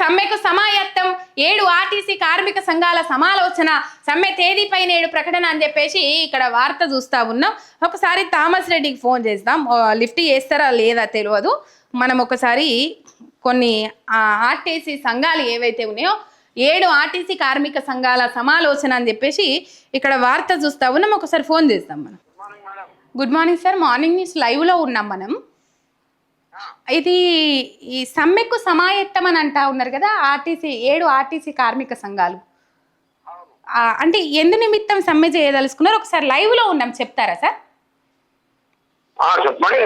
సమ్మెకు సమాయత్తం ఏడు ఆర్టీసీ కార్మిక సంఘాల సమాలోచన సమ్మె తేదీపై నేడు ప్రకటన అని చెప్పేసి ఇక్కడ వార్త చూస్తా ఉన్నాం. ఒకసారి థామస్ రెడ్డికి ఫోన్ చేస్తాం లిఫ్ట్ చేస్తారా లేదా తెలియదు. మనం ఒకసారి కొన్ని ఆర్టీసీ సంఘాలు ఏవైతే ఉన్నాయో ఏడు ఆర్టీసీ కార్మిక సంఘాల సమాలోచన అని చెప్పేసి ఇక్కడ వార్త చూస్తా ఉన్నాం. ఒకసారి ఫోన్ చేస్తాం మనం. Good morning sir. Morning news లైవ్లో ఉన్నాం మనం. ఇది ఈ సమ్మెకు సమాయత్తం అని అంటా ఉన్నారు కదా ఆర్టీసీ ఏడు ఆర్టీసీ కార్మిక సంఘాలు. అంటే ఎందు నిమిత్తం సమ్మె చేయదలుచుకున్నారు? ఒకసారి లైవ్లో ఉన్నాం చెప్తారా సార్? చెప్పండి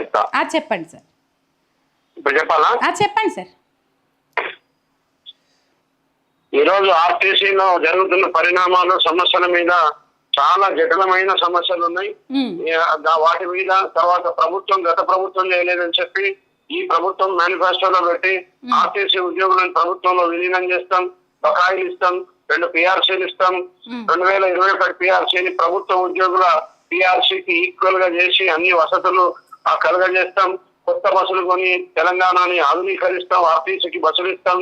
చెప్పండి సార్. చెప్పండి సార్. ఈ రోజు ఆర్టీసీలో జరుగుతున్న పరిణామాలు సమస్యల మీద చాలా జటిలమైన సమస్యలు ఉన్నాయి. వాటి మీద తర్వాత ప్రభుత్వం గత ప్రభుత్వం చేయలేదని చెప్పి ఈ ప్రభుత్వం మేనిఫెస్టోలో పెట్టి ఆర్టీసీ ఉద్యోగులను ప్రభుత్వంలో విలీనం చేస్తాం బకాయిలు ఇస్తాం రెండు పిఆర్సీలు ఇస్తాం. రెండు వేల ఇరవై ఒకటి పిఆర్సీని ప్రభుత్వ ఉద్యోగుల పిఆర్సీకి ఈక్వల్గా చేసి అన్ని వసతులు కలుగజేస్తాం. కొత్త బస్సులు కొని తెలంగాణని ఆధునీకరిస్తాం ఆర్టీసీకి బస్సులు ఇస్తాం.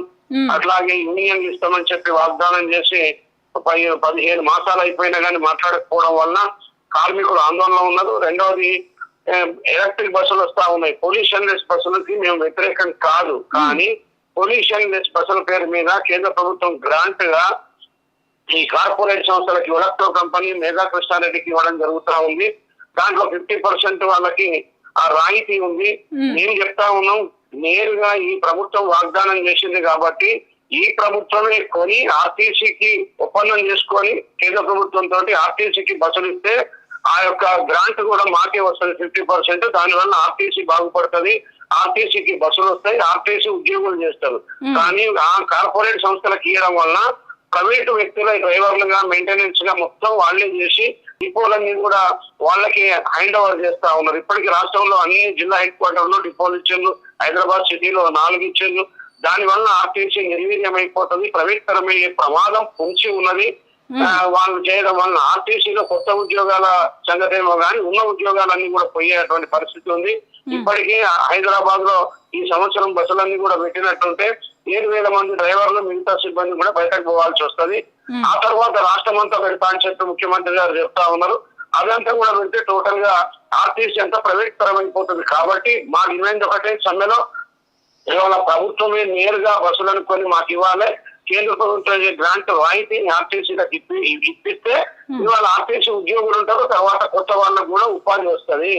అట్లాగే యూనియన్ ఇస్తామని చెప్పి వాగ్దానం చేసి పది- పదిహేను మాసాలు అయిపోయినా కానీ మాట్లాడకపోవడం వలన కార్మికులు ఆందోళన ఉన్నారు రెండవది ఎలక్ట్రిక్ బస్సులు వస్తా ఉన్నాయి. పొల్యూషన్ లెస్ బస్సులకి మేము వ్యతిరేకం కాదు. కానీ పొల్యూషన్ లెస్ బస్సుల పేరు మీద కేంద్ర ప్రభుత్వం గ్రాంట్గా ఈ కార్పొరేట్ సంస్థలకి ఎలక్ట్రో కంపెనీ మేఘా కృష్ణారెడ్డికి ఇవ్వడం జరుగుతా ఉంది. దాంట్లో ఫిఫ్టీ పర్సెంట్ వాళ్ళకి ఆ రాయితీ ఉంది. మేము. చెప్తా ఉన్నాం నేరుగా ఈ ప్రభుత్వం వాగ్దానం చేసింది కాబట్టి ఈ ప్రభుత్వమే కొని ఆర్టీసీకి ఒప్పందం చేసుకొని కేంద్ర ప్రభుత్వం తోటి ఆర్టీసీకి బస్సులు ఇస్తే ఆ యొక్క గ్రాంట్ కూడా మాకే వస్తుంది ఫిఫ్టీ పర్సెంట్ దానివల్ల ఆర్టీసీ బాగుపడుతుంది. ఆర్టీసీకి బస్సులు వస్తాయి. ఆర్టీసీ ఉద్యోగులు చేస్తారు. కానీ ఆ కార్పొరేట్ సంస్థలకు ఇవ్వడం వలన ప్రైవేటు వ్యక్తుల డ్రైవర్లుగా మెయింటెనెన్స్గా మొత్తం వాళ్ళే చేసి డిపోలన్నీ కూడా వాళ్ళకి హ్యాండ్ ఓవర్ చేస్తా ఉన్నారు. ఇప్పటికి రాష్ట్రంలో అన్ని జిల్లా హెడ్ క్వార్టర్లో డిపోలు ఇచ్చిండ్రు. హైదరాబాద్ సిటీలో నాలుగు ఇచ్చిండ్రు. దాని వలన ఆర్టీసీ నిర్వీర్యం అయిపోతుంది ప్రైవేట్ పరమయ్యే ప్రమాదం పొంచి ఉన్నది. వాళ్ళు చేయడం వలన ఆర్టీసీలో కొత్త ఉద్యోగాల సంగతి ఏమో కానీ ఉన్న ఉద్యోగాలన్నీ కూడా పోయేటువంటి పరిస్థితి ఉంది. ఇప్పటికీ హైదరాబాద్లో ఈ సంవత్సరం బస్సులన్నీ కూడా పెట్టినట్టుంటే ఏడు వేల మంది డ్రైవర్లు మిగతా సిబ్బంది కూడా బయటకు పోవాల్సి వస్తుంది. ఆ తర్వాత రాష్ట్రం అంతా పెడతా అని చెప్పి ముఖ్యమంత్రి గారు చెప్తా ఉన్నారు. అదంతా కూడా పెడితే టోటల్గా ఆర్టీసీ అంతా ప్రైవేట్ పరం అయిపోతుంది కాబట్టి మా డిమాండ్ ఒకటే సమ్మెలో ఇవాళ ప్రభుత్వమే నేరుగా బస్సులను కొని మాకు ఇవ్వాలి. కేంద్ర ప్రభుత్వం గ్రాంట్ రాయితీని ఆర్టీసీలకు ఇప్పి ఇప్పిస్తే ఇవాళ ఆర్టీసీ ఉద్యోగులు ఉంటారు తర్వాత కొత్త వాళ్ళకు కూడా ఉపాధి వస్తది.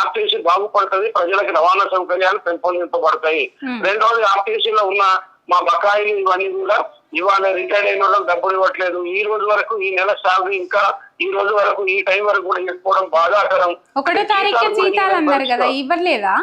ఆర్టీసీ బాగుపడుతుంది ప్రజలకు రవాణా సౌకర్యాలు పెంపొందింపబడతాయి. Hmm. రెండవది ఆర్టీసీలో ఉన్న మా బకాయిలు ఇవన్నీ కూడా ఇవాళ రిటైర్డ్ అయిన వాళ్ళకి డబ్బులు ఇవ్వట్లేదు. ఈ రోజు వరకు ఈ నెల సాగు ఇంకా ఈ రోజు వరకు ఈ టైం వరకు కూడా ఇవ్వకపోవడం బాధాకరం. ఒకటో తారీఖు జీతాలు అన్నారు కదా ఇవ్వలేదా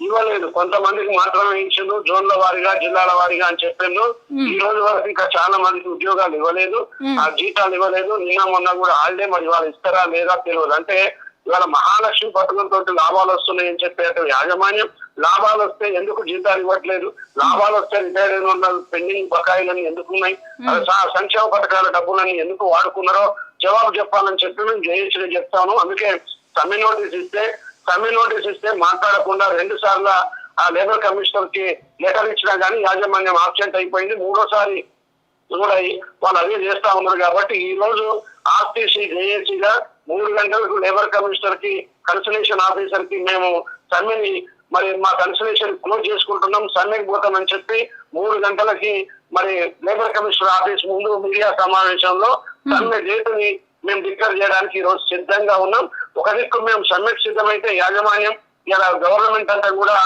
ఇవ్వలేదు. కొంతమందికి మాత్రమే ఇచ్చిండు జోన్ల వారిగా జిల్లాల వారిగా అని చెప్పిండు Hmm. ఈ రోజు వరకు ఇంకా చాలా మందికి ఉద్యోగాలు ఇవ్వలేదు. ఆ జీతాలు ఇవ్వలేదు. నిన్న మొన్న కూడా హాలిడే మరి ఇవాళ ఇస్తారా లేదా తెలియదు. అంటే ఇవాళ మహాలక్ష్మి పథకంతో లాభాలు వస్తున్నాయి అని చెప్పేట యాజమాన్యం లాభాలు వస్తే ఎందుకు జీతాలు ఇవ్వట్లేదు? లాభాలు వస్తే రిటైర్డ్ అయిన వాళ్ళ పెండింగ్ బకాయిలని ఎందుకు ఉన్నాయి? అది స- సంక్షేమ పథకాల డబ్బులని ఎందుకు వాడుకున్నారో జవాబు చెప్పాలని చెప్పి మేము జేఏసీగా చెప్తాను. అందుకే సమ్మె నోటీస్ ఇస్తే సమ్మె నోటీస్ ఇస్తే మాట్లాడకుండా రెండు సార్లు ఆ లేబర్ కమిషనర్కి లెటర్ ఇచ్చినా గానీ యాజమాన్యం ఆబ్సెంట్ అయిపోయింది. మూడోసారి కూడా వాళ్ళు అదే చేస్తా ఉన్నారు కాబట్టి ఈ రోజు ఆర్టీసీ జేఏసీగా మూడు గంటలకు లేబర్ కమిషనర్కి కన్సల్టేషన్ ఆఫీసర్కి మేము సమ్మెని మరి మా కన్సల్టేషన్ క్లోజ్ చేసుకుంటున్నాం సమ్మెకి పోతామని చెప్పి మూడు గంటలకి మరి లేబర్ కమిషనర్ ఆఫీస్ ముందు మీడియా సమావేశంలో సమ్మె డేటుని మేము డిక్లేర్ చేయడానికి ఈ రోజు సిద్ధంగా ఉన్నాం. ఒక దిక్కు మేము సమ్మెకు సిద్ధమైతే యాజమాన్యం ఇలా గవర్నమెంట్ అంతా కూడా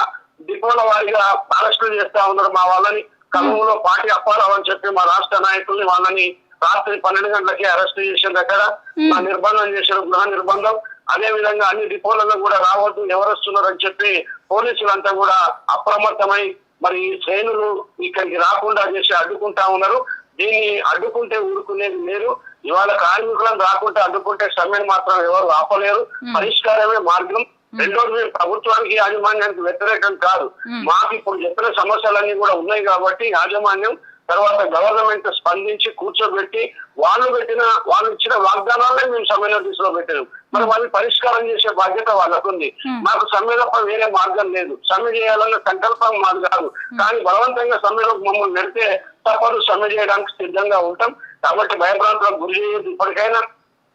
డిపోల వారిగా అరెస్టులు చేస్తా ఉన్నారు మా వాళ్ళని. ఖమ్మంలో పార్టీ అప్పారావు అని చెప్పి మా రాష్ట్ర నాయకుల్ని వాళ్ళని రాత్రి పన్నెండు గంటలకి అరెస్ట్ చేసిన దగ్గర మా నిర్బంధం చేసిన గృహ నిర్బంధం. అదే విధంగా అన్ని డిపోలలో కూడా రావద్దు ఎవరు వస్తున్నారు అని చెప్పి పోలీసులంతా కూడా అప్రమత్తమై మరి ఈ శ్రేణులు ఇక్కడికి రాకుండా చేసి అడ్డుకుంటా ఉన్నారు. దీన్ని అడ్డుకుంటే ఊరుకునేది లేరు ఇవాళ కార్మికులను రాకుండా అడ్డుకుంటే సమ్మెను మాత్రం ఎవరు ఆపలేరు. పరిష్కారమే మార్గం. రెండోది మేము ప్రభుత్వానికి యాజమాన్యానికి వ్యతిరేకం కాదు. మాకు ఇప్పుడు చెప్పిన సమస్యలన్నీ కూడా ఉన్నాయి కాబట్టి యాజమాన్యం తర్వాత గవర్నమెంట్ స్పందించి కూర్చోబెట్టి వాళ్ళు పెట్టిన వాళ్ళు ఇచ్చిన వాగ్దానాలనే మేము సమ్మె నోటీసులో పెట్టాము. మరి వాళ్ళు పరిష్కారం చేసే బాధ్యత వాళ్ళకుంది. మాకు సమ్మె తప్ప వేరే మార్గం లేదు. సమ్మె చేయాలన్న సంకల్పం మాది కాదు. కానీ బలవంతంగా సమ్మెలోకి మమ్మల్ని నెడితే తప్పదు. సమ్మె చేయడానికి సిద్ధంగా ఉంటాం. కాబట్టి భయభ్రాంతులకు గురి చేయొద్దు. ఇప్పటికైనా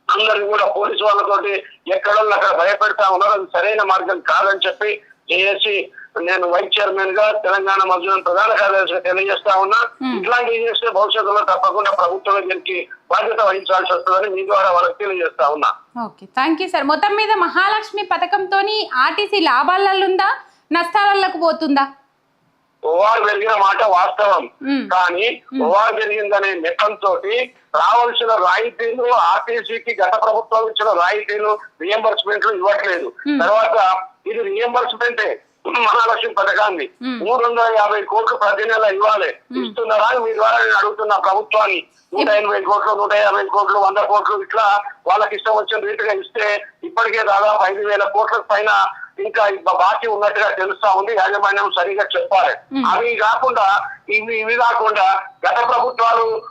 అందరికి కూడా పోలీసు వాళ్ళతోటి ఎక్కడ అక్కడ భయపెడతా ఉన్నారు. అది సరైన మార్గం కాదని చెప్పి చేసి నేను వైస్ చైర్మన్గా తెలంగాణ మధ్య ప్రధాన కార్యదర్శిగా తెలియజేస్తా ఉన్నా. ఇట్లాంటివి చేస్తే భవిష్యత్తులో తప్పకుండా ప్రభుత్వం దీనికి బాధ్యత వహించాల్సి వస్తుందని మీ ద్వారా వాళ్ళకి తెలియజేస్తా ఉన్నా. ఓకే. Thank you sir. మొత్తం మీద మహాలక్ష్మి పథకంతో ఆర్టీసీ లాభాలలో ఉందా నష్టాలకు పోతుందా ఓఆర్ పెరిగిన మాట వాస్తవం. కానీ ఓఆర్ పెరిగిందనే నెపంతో రావాల్సిన రాయితీలు ఆర్టీసీకి గత ప్రభుత్వం ఇచ్చిన రాయితీలు రియంబర్స్మెంట్లు ఇవ్వట్లేదు. తర్వాత ఇది రియంబర్స్మెంటే మహాలక్ష్మి పథకాన్ని. మూడు వందల యాభై కోట్లు ప్రతి నెల ఇవ్వాలి. ఇస్తున్నారా? మీ ద్వారా నేను అడుగుతున్నా ప్రభుత్వాన్ని. నూట ఎనభై కోట్లు నూట యాభై కోట్లు వంద కోట్లు ఇట్లా వాళ్ళకి ఇష్టం వచ్చిన రీతిగా ఇస్తే ఇప్పటికే దాదాపు ఐదు వేల కోట్ల పైన ఇంకా బాకీ ఉన్నట్టుగా తెలుస్తా ఉంది. యాజమాన్యం సరిగా చెప్పాలి. అవి కాకుండా ఇవి ఇవి కాకుండా గత ప్రభుత్వాలు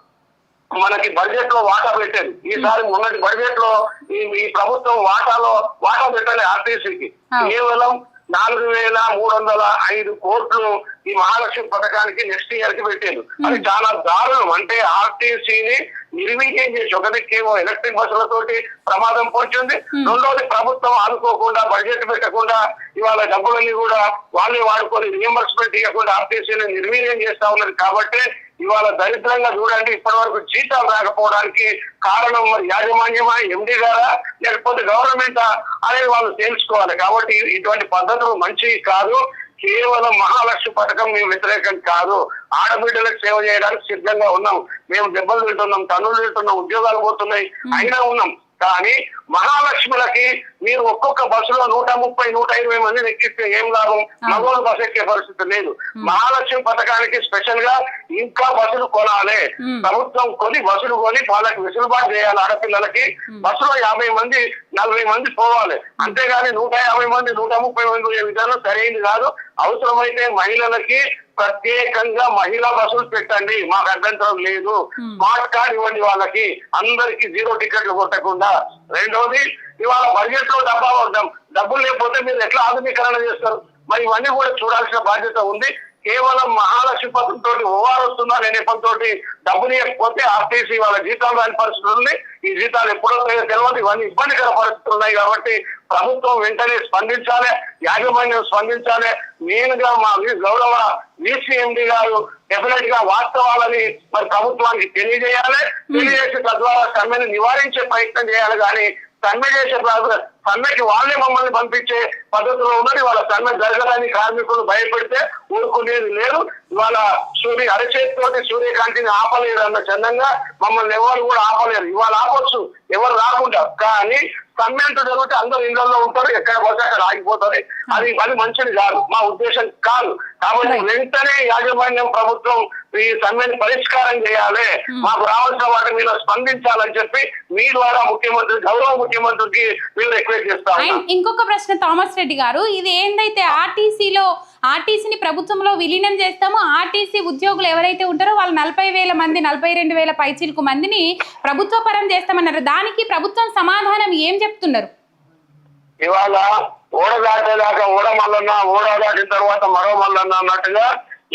మనకి బడ్జెట్లో వాటా పెట్టారు. ఈసారి మొన్నటి బడ్జెట్లో ఈ ప్రభుత్వం వాటాలో వాటా పెట్టాలి ఆర్టీసీకి. కేవలం నాలుగు వేల మూడు వందల ఐదు కోట్లు ఈ మహాలక్ష్మి పథకానికి నెక్స్ట్ ఇయర్కి పెట్టారు అది చాలా దారుణం. అంటే ఆర్టీసీని నిర్వీర్యం చేసి ఒక దిక్కేమో ఎలక్ట్రిక్ బస్సులతోటి ప్రమాదం పొంచింది రెండోది ప్రభుత్వం ఆదుకోకుండా బడ్జెట్ పెట్టకుండా ఇవాళ డబ్బులన్నీ కూడా వాళ్ళే వాడుకొని రియంబర్స్మెంట్ ఇవ్వకుండా ఆర్టీసీని నిర్వీర్యం చేస్తా ఉన్నది. కాబట్టి ఇవాళ దరిద్రంగా చూడండి ఇప్పటి వరకు జీతాలు రాకపోవడానికి కారణం మరి యాజమాన్యమా ఎండి గారా లేకపోతే గవర్నమెంటా అనేది వాళ్ళు తెలుసుకోవాలి. కాబట్టి ఇటువంటి పద్ధతులు మంచివి కాదు. కేవలం మహాలక్ష్మి పథకం మేము వ్యతిరేకం కాదు. ఆడబిడ్డలకు సేవ చేయడానికి సిద్ధంగా ఉన్నాం. మేము దెబ్బలు తింటున్నాం తన్నులు తింటున్నాం ఉద్యోగాలు పోతున్నాయి. అయినా ఉన్నాం. కానీ మహాలక్ష్ములకి మీరు ఒక్కొక్క బస్సులో నూట ముప్పై నూట ఇరవై మందిని ఎక్కిస్తే ఏం లాభం? మగవాళ్ళు బస్సు ఎక్కే పరిస్థితి లేదు. మహాలక్ష్మి పథకానికి స్పెషల్గా ఇంకా బస్సులు కొనాలి. ప్రభుత్వం కొని బస్సులు కొని వాళ్ళకి వెసులుబాటు చేయాలి ఆడపిల్లలకి. బస్సులో యాభై మంది నలభై మంది పోవాలి. అంతేగాని నూట యాభై మంది నూట ముప్పై మంది పోయే విధానం సరైనది కాదు. అవసరమైతే మహిళలకి ప్రత్యేకంగా మహిళా బస్సులు పెట్టండి. మాకు అభ్యంతరం లేదు. స్మార్ట్ కార్డ్ ఇవ్వండి వాళ్ళకి. అందరికి జీరో టికెట్లు కొట్టకుండా. రెండోది ఇవాళ బడ్జెట్లో డబ్బా డబ్బులు లేకపోతే మీరు ఎట్లా ఆధునీకరణ చేస్తారు? మరి ఇవన్నీ కూడా చూడాల్సిన బాధ్యత ఉంది. కేవలం మహాలక్ష్మి పథకం తోటి ఓఆర్ వస్తుందా అనే నెపంతో డబ్బులు ఇవ్వకపోతే ఆర్టీసీ వాళ్ళ జీతాలు రాని పరిస్థితి ఉంది ఈ జీతాలు ఎప్పుడో తెలియదు ఇవన్నీ ఇబ్బందికర పరిస్థితులు ఉన్నాయి కాబట్టి ప్రభుత్వం వెంటనే స్పందించాలి యాజమాన్యం స్పందించాలి. మెయిన్గా మా వి- గౌరవ విసిఎండి గారు డెఫినెట్గా వాస్తవాలని మరి ప్రభుత్వానికి తెలియజేయాలి. తెలియజేసి తద్వారా సమ్మెను నివారించే ప్రయత్నం చేయాలి. కానీ సమ్మె చేసే సమ్మెకి వాళ్ళే మమ్మల్ని పంపించే పద్ధతిలో ఉన్నది. వాళ్ళ సమ్మె జరగదని కార్మికులు భయపెడితే ఊరుకునేది లేదు. ఇవాళ సూర్య అరచేతితోటి సూర్యకాంతిని ఆపలేరు అన్న చందంగా మమ్మల్ని ఎవరు కూడా ఆపలేరు. ఇవాళ ఆపొచ్చు. ఎవరు రాకుండా. కానీ సమ్మె అంటూ జరిగితే అందరు ఇళ్ళలో ఉంటారు ఎక్కడ పోతే అక్కడ ఆగిపోతారు. అది అది మంచిది కాదు. మా ఉద్దేశం కాదు. కాబట్టి. వెంటనే యాజమాన్యం ప్రభుత్వం ఈ సమ్మెని పరిష్కారం చేయాలి. మాకు రావాల్సిన వాటి మీద స్పందించాలని చెప్పి మీ ద్వారా ముఖ్యమంత్రి గౌరవ ముఖ్యమంత్రికి మేము చేస్తా అండ్ ఇంకొక ప్రశ్న థామస్ రెడ్డి గారు ఇది ఏందైతే ఆర్టీసీలో ఆర్టీసీని ప్రభుత్వంలో విలీనం చేస్తామో ఆర్టీసీ ఉద్యోగులు ఎవరైతే ఉంటారో వాళ్ళు నలభై వేల మంది నలభై రెండు వేల పైచీలకు మందిని ప్రభుత్వ పరం చేస్తామన్నారు. దానికి ప్రభుత్వం సమాధానం ఏం చెప్తున్నారు? ఇవాళ ఓడ దాటేదాకా ఓడ మల్లన్న ఓడ దాటిన తర్వాత మరో మల్లన్న అన్నట్టుగా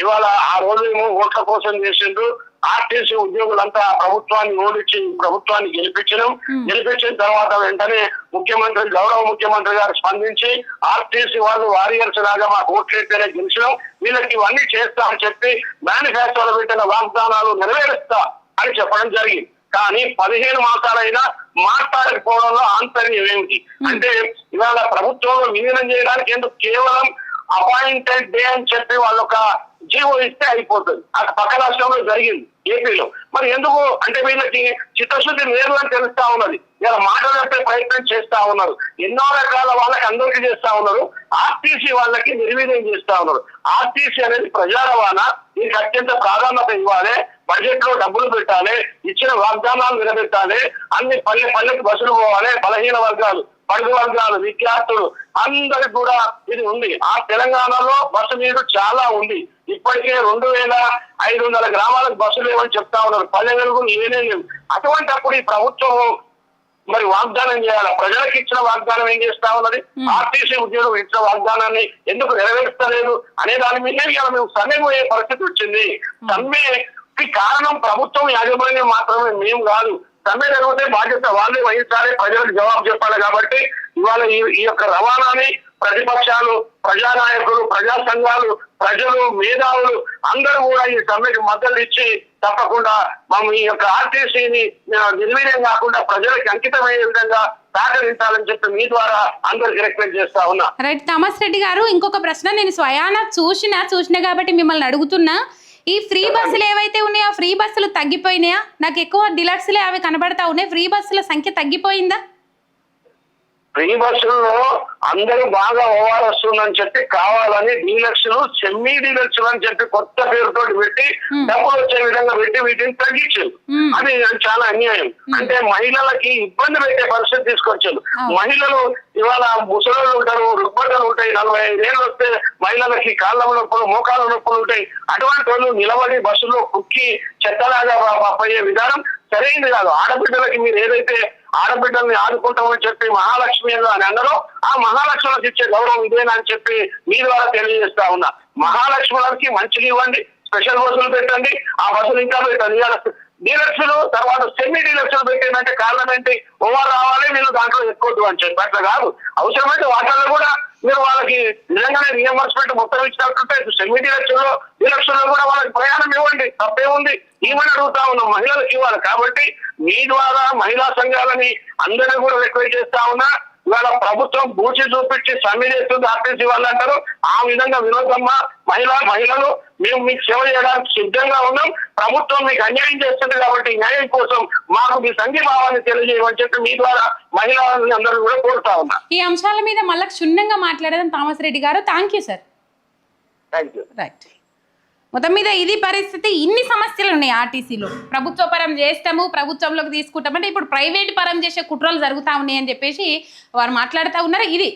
ఇవాళ ఆ రోజు ఏమో ఓట్ల కోసం చేసిండ్రు. ఆర్టీసీ ఉద్యోగులంతా ప్రభుత్వాన్ని ఓడించి ప్రభుత్వాన్ని గెలిపించడం. గెలిపించిన తర్వాత వెంటనే ముఖ్యమంత్రి గౌరవ ముఖ్యమంత్రి గారు స్పందించి ఆర్టీసీ వాళ్ళు వారియర్స్ లాగా మాకు ఓట్లయితేనే గెలిచడం వీళ్ళకి ఇవన్నీ చేస్తా అని చెప్పి మేనిఫెస్టోలో పెట్టిన వాగ్దానాలు నెరవేరుస్తా అని చెప్పడం జరిగింది. కానీ పదిహేను మాసాలైనా మాట్లాడకపోవడంలో ఆంతర్యం ఏమిటి? అంటే ఇవాళ ప్రభుత్వంలో విలీనం చేయడానికి ఎందుకు కేవలం అపాయింటెడ్ డే అని చెప్పి వాళ్ళు ఒక జీవో ఇస్తే అయిపోతుంది. అది పక్క రాష్ట్రంలో జరిగింది ఏపీలో. మరి ఎందుకు? అంటే వీళ్ళకి చిత్తశుద్ధి లేదు అని తెలుస్తా ఉన్నది. ఇలా మాట్లాడే ప్రయత్నం చేస్తా ఉన్నారు. ఎన్నో రకాల వాళ్ళకి అందరికీ చేస్తా ఉన్నారు. ఆర్టీసీ వాళ్ళకి నిర్వీర్యం చేస్తా ఉన్నారు. ఆర్టీసీ అనేది ప్రజా రవాణా. దీనికి అత్యంత ప్రాధాన్యత ఇవ్వాలి. బడ్జెట్లో డబ్బులు పెట్టాలి. ఇచ్చిన వాగ్దానాలు నిలబెట్టాలి. అన్ని పల్లె పల్లెకి బస్సులు పోవాలి. బలహీన వర్గాలు. బడుగు వర్గాలు విద్యార్థులు అందరికి కూడా ఇది ఉంది. ఆ తెలంగాణలో బస్సు నీరు చాలా ఉంది. ఇప్పటికే రెండు వేల ఐదు వందల గ్రామాలకు బస్సులు లేవని చెప్తా ఉన్నారు. పల్లె వెలుగులు ఏనే లేవు అటువంటప్పుడు ఈ ప్రభుత్వం మరి వాగ్దానం చేయాలి? ప్రజలకు ఇచ్చిన వాగ్దానం ఏం చేస్తా ఉన్నది? ఆర్టీసీ ఉద్యోగం ఇచ్చిన వాగ్దానాన్ని ఎందుకు నెరవేర్చలేదు? అనే దాని మీద ఇవాళ మేము సమ్మె పోయే పరిస్థితి వచ్చింది. సమ్మెకి కారణం ప్రభుత్వం యాజమాన్యం మాత్రమే మేము కాదు. సమ్మె జరిగితే బాధ్యత వాళ్ళే వహించాలి ప్రజలకు జవాబు చెప్పాలి కాబట్టి ఇవాళ ఈ యొక్క రవాణాని ప్రతిపక్షాలు ప్రజానాయకులు ప్రజా సంఘాలు ప్రజలు మేధావులు అందరూ కూడా ఈ సమ్మెకి మద్దతు ఇచ్చి తప్పకుండా మనం ఈ యొక్క ఆర్టీసీని నిర్వీర్యం కాకుండా ప్రజలకు అంకితమయ్యే విధంగా సహకరించాలని చెప్పి మీ ద్వారా అందరికి రిక్వెస్ట్ చేస్తా ఉన్నా. రైట్ థామస్ రెడ్డి గారు ఇంకొక ప్రశ్న నేను స్వయాన చూసిన చూసిన కాబట్టి మిమ్మల్ని అడుగుతున్నా. ఈ ఫ్రీ బస్సులు ఏవైతే ఉన్నాయో ఫ్రీ బస్సులు తగ్గిపోయినాయా? నాకు ఎక్కువ డిలక్స్లే అవి కనబడతా ఉన్నాయి. ఫ్రీ బస్సుల సంఖ్య తగ్గిపోయిందా? ఫ్రీ బస్సుల్లో అందరూ బాగా ఓవర్ వస్తుందని చెప్పి కావాలని డీలక్స్లు సెమీ డీలక్స్లు అని చెప్పి కొత్త పేరుతో పెట్టి. డబ్బులు వచ్చే విధంగా పెట్టి వీటిని తగ్గించారు. అది చాలా అన్యాయం అంటే మహిళలకి ఇబ్బంది పెట్టే పరిస్థితి తీసుకొచ్చారు. మహిళలు ఇవాళ ముసలోళ్ళు ఉంటారు రుగ్మతలు ఉంటాయి నలభై ఐదేళ్ళు వస్తే మహిళలకి కాళ్ళ నొప్పులు మోకాళ్ళ నొప్పులు ఉంటాయి అటువంటి వాళ్ళు నిలబడి బస్సులో కుక్కి చెత్తలాగా పోయే విధానం సరైనది కాదు ఆడబిడ్డలకి మీరు ఏదైతే ఆడబిడ్డల్ని ఆదుకుంటామని చెప్పి మహాలక్ష్మి అని అని ఆ మహాలక్ష్ములకు ఇచ్చే గౌరవం ఇదేనా అని చెప్పి మీ ద్వారా తెలియజేస్తా ఉన్నా. మహాలక్ష్ములకి మంచిగా ఇవ్వండి స్పెషల్ బస్సులు పెట్టండి ఆ బస్సులు ఇంకా పెట్టండి డీలర్స్లు తర్వాత సెమీ డీలర్స్లు పెట్టిందంటే కారణం ఏంటి? ఓవర్ రావాలి మీరు దాంట్లో ఎక్కువద్దు అని చెప్పి. అట్లా కాదు. అవసరమైతే వాటిల్లో కూడా మీరు వాళ్ళకి నిజంగానే రియంబర్స్మెంట్ మొత్తం ఇచ్చినట్టుంటే సెమీ డీలక్స్లో డీలక్స్లో కూడా వాళ్ళకి ప్రయాణం ఇవ్వండి. తప్పేముంది? ఏమని అడుగుతా ఉన్నాం? మహిళలకు ఇవ్వాలి. కాబట్టి మీ ద్వారా మహిళా సంఘాలని అందరినీ కూడా రిక్వెస్ట్ చేస్తా ఉన్నా. ఇవాళ ప్రభుత్వం బూచి చూపించి సమ్మె చేస్తుంది ఆర్టీసీ వాళ్ళు అంటారు. ఆ విధంగా వినోదమ్మ మహిళా మహిళలు మేము మీకు సేవ చేయడానికి సిద్ధంగా ఉన్నాం. ప్రభుత్వం మీకు అన్యాయం చేస్తుంది కాబట్టి న్యాయం కోసం మాకు మీ సంఘీభావాన్ని తెలియజేయమని చెప్పి మీ ద్వారా మహిళలని అందరూ కూడా కోరుతా ఉన్నా. ఈ అంశాల మీద మళ్ళీ క్షుణ్ణంగా మాట్లాడదాం Thomas Reddy garu. Thank you sir thank you right మొత్తం మీద ఇది పరిస్థితి. ఇన్ని సమస్యలు ఉన్నాయి ఆర్టీసీలో. ప్రభుత్వ పరం చేస్తాము ప్రభుత్వంలోకి తీసుకుంటాం అంటే ఇప్పుడు ప్రైవేట్ పరం చేసే కుట్రలు జరుగుతా ఉన్నాయి అని చెప్పేసి వారు మాట్లాడుతూ ఉన్నారు. ఇది